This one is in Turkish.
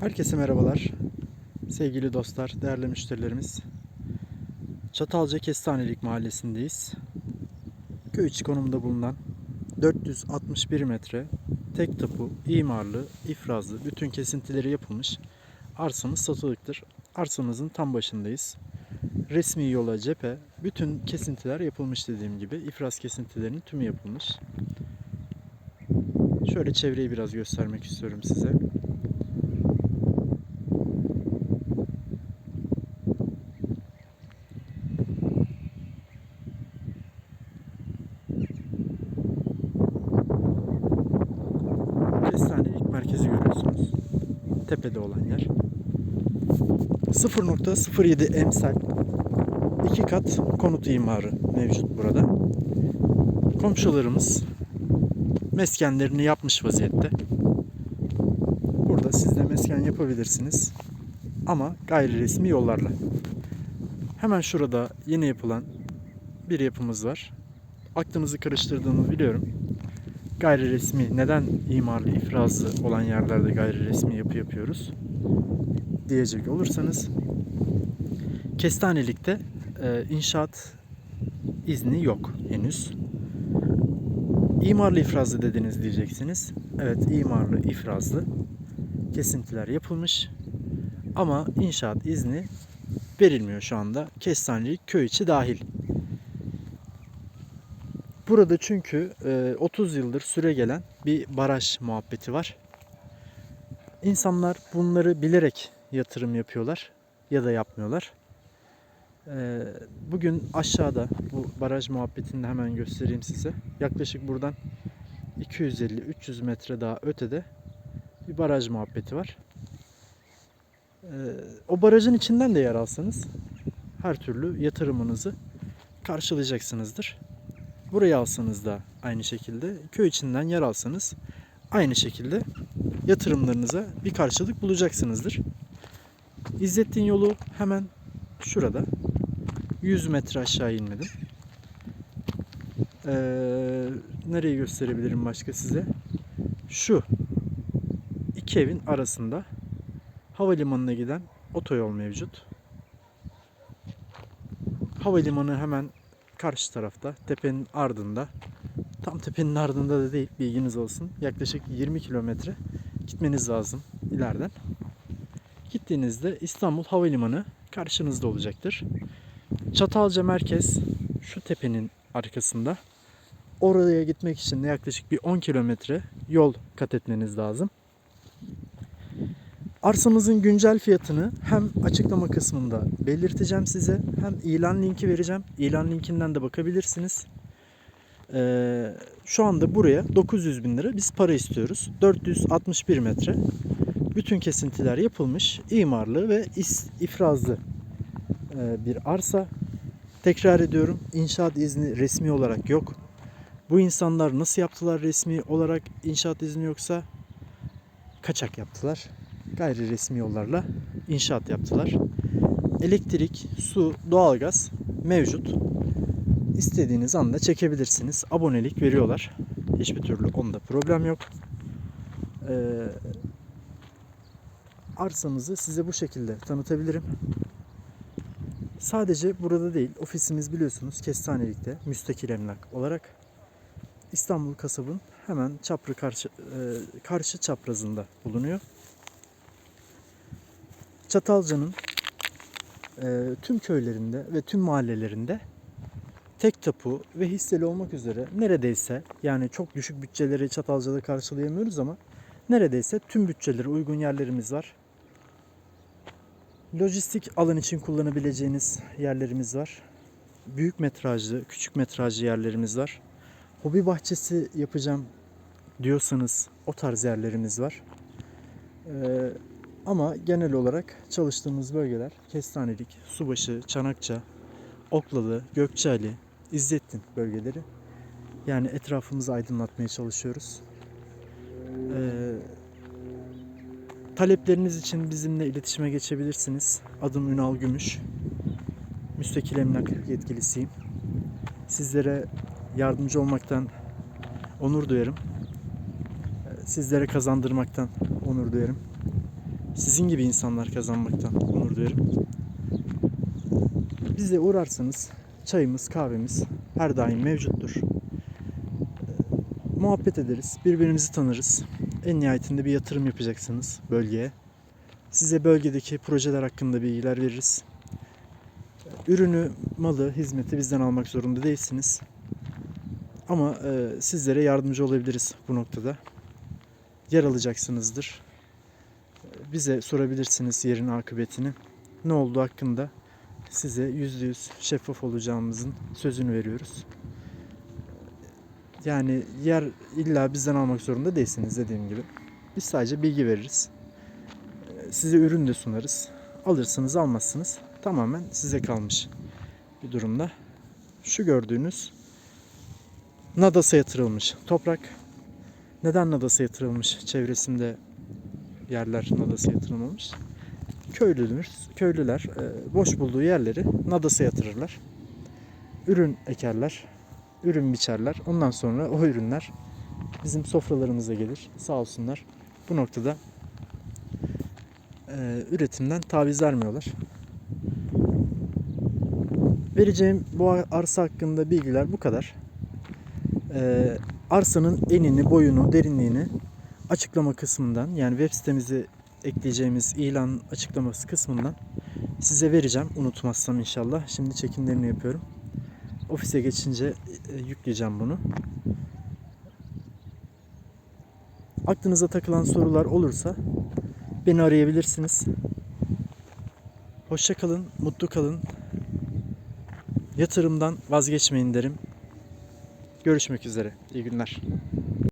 Herkese merhabalar. Sevgili dostlar, değerli müşterilerimiz. Çatalca Kestanelik Mahallesi'ndeyiz. Köy içi konumda bulunan 461 metre tek tapu, imarlı, ifrazlı, bütün kesintileri yapılmış arsamız satılıktır. Arsamızın tam başındayız. Resmi yola cephe, bütün kesintiler yapılmış dediğim gibi. ifraz kesintilerinin tümü yapılmış. Şöyle çevreyi biraz göstermek istiyorum size. Tepede olan yer. 0.07 emsal iki kat konut imarı mevcut burada. Komşularımız meskenlerini yapmış vaziyette. Burada siz de mesken yapabilirsiniz. Ama gayri resmi yollarla. Hemen şurada yeni yapılan bir yapımız var. Aklınızı karıştırdığını biliyorum gayri resmi neden imarlı ifrazlı olan yerlerde gayri resmi yapı yapıyoruz diyecek olursanız Kestanelik'te e, inşaat izni yok henüz. İmarlı ifrazlı dediniz diyeceksiniz. Evet imarlı ifrazlı kesintiler yapılmış ama inşaat izni verilmiyor şu anda. Kestanelik köy içi dahil. Burada çünkü e, 30 yıldır süre gelen bir baraj muhabbeti var. İnsanlar bunları bilerek yatırım yapıyorlar ya da yapmıyorlar. E, Bugün aşağıda bu baraj muhabbetini hemen göstereyim size. Yaklaşık buradan 250-300 metre daha ötede bir baraj muhabbeti var. E, O barajın içinden de yer alsanız her türlü yatırımınızı karşılayacaksınızdır. Burayı alsanız da aynı şekilde, köy içinden yer alsanız aynı şekilde yatırımlarınıza bir karşılık bulacaksınızdır. İzzettin yolu hemen şurada. 100 metre aşağı inmedim. Ee, nereyi gösterebilirim başka size? Şu iki evin arasında havalimanına giden otoyol mevcut. Havalimanı hemen karşı tarafta, tepenin ardında. Tam tepenin ardında da değil, bilginiz olsun. Yaklaşık 20 kilometre gitmeniz lazım ileriden. Gittiğinizde İstanbul Havalimanı karşınızda olacaktır. Çatalca merkez şu tepenin arkasında. Oraya gitmek için de yaklaşık bir 10 kilometre yol kat etmeniz lazım. Arsamızın güncel fiyatını hem açıklama kısmında belirteceğim size hem ilan linki vereceğim. İlan linkinden de bakabilirsiniz. Ee, şu anda buraya 900 bin lira biz para istiyoruz. 461 metre. Bütün kesintiler yapılmış. imarlı ve is, ifrazlı e, bir arsa. Tekrar ediyorum inşaat izni resmi olarak yok. Bu insanlar nasıl yaptılar resmi olarak inşaat izni yoksa kaçak yaptılar gayri resmi yollarla inşaat yaptılar. Elektrik, su, doğalgaz mevcut. İstediğiniz anda çekebilirsiniz. Abonelik veriyorlar. Hiçbir türlü onda problem yok. Ee, arsamızı size bu şekilde tanıtabilirim. Sadece burada değil, ofisimiz biliyorsunuz Kestanelik'te müstakil emlak olarak İstanbul kasabın hemen çapra karşı e, karşı çaprazında bulunuyor. Çatalca'nın e, tüm köylerinde ve tüm mahallelerinde tek tapu ve hisseli olmak üzere neredeyse yani çok düşük bütçeleri Çatalca'da karşılayamıyoruz ama neredeyse tüm bütçelere uygun yerlerimiz var. Lojistik alan için kullanabileceğiniz yerlerimiz var. Büyük metrajlı, küçük metrajlı yerlerimiz var. Hobi bahçesi yapacağım diyorsanız o tarz yerlerimiz var. Ee, ama genel olarak çalıştığımız bölgeler Kestanelik, Subaşı, Çanakça, Oklalı, Gökçeali, İzzettin bölgeleri. Yani etrafımızı aydınlatmaya çalışıyoruz. Ee, talepleriniz için bizimle iletişime geçebilirsiniz. Adım Ünal Gümüş. Müstakil emlak yetkilisiyim. Sizlere yardımcı olmaktan onur duyarım. Ee, Sizlere kazandırmaktan onur duyarım. Sizin gibi insanlar kazanmaktan onur duyarım. Bize uğrarsanız çayımız, kahvemiz her daim mevcuttur. Ee, Muhabbet ederiz, birbirimizi tanırız. En nihayetinde bir yatırım yapacaksınız bölgeye. Size bölgedeki projeler hakkında bilgiler veririz. Ürünü, malı, hizmeti bizden almak zorunda değilsiniz. Ama e, sizlere yardımcı olabiliriz bu noktada. Yer alacaksınızdır. Bize sorabilirsiniz yerin akıbetini. Ne olduğu hakkında size yüzde yüz şeffaf olacağımızın sözünü veriyoruz. Yani yer illa bizden almak zorunda değilsiniz dediğim gibi. Biz sadece bilgi veririz. Size ürün de sunarız. Alırsınız almazsınız. Tamamen size kalmış bir durumda. Şu gördüğünüz Nadas'a yatırılmış toprak. Neden Nadas'a yatırılmış? Çevresinde yerler Nadas'a yatırılmamış. Köylüler, köylüler e, boş bulduğu yerleri Nadas'a yatırırlar. Ürün ekerler, ürün biçerler. Ondan sonra o ürünler bizim sofralarımıza gelir. Sağ olsunlar. Bu noktada e, üretimden taviz vermiyorlar. Vereceğim bu arsa hakkında bilgiler bu kadar. Ee, arsanın enini, boyunu, derinliğini açıklama kısmından yani web sitemize ekleyeceğimiz ilan açıklaması kısmından size vereceğim unutmazsam inşallah. Şimdi çekimlerini yapıyorum. Ofise geçince e, yükleyeceğim bunu. Aklınıza takılan sorular olursa beni arayabilirsiniz. Hoşça kalın, mutlu kalın. Yatırımdan vazgeçmeyin derim. Görüşmek üzere. İyi günler.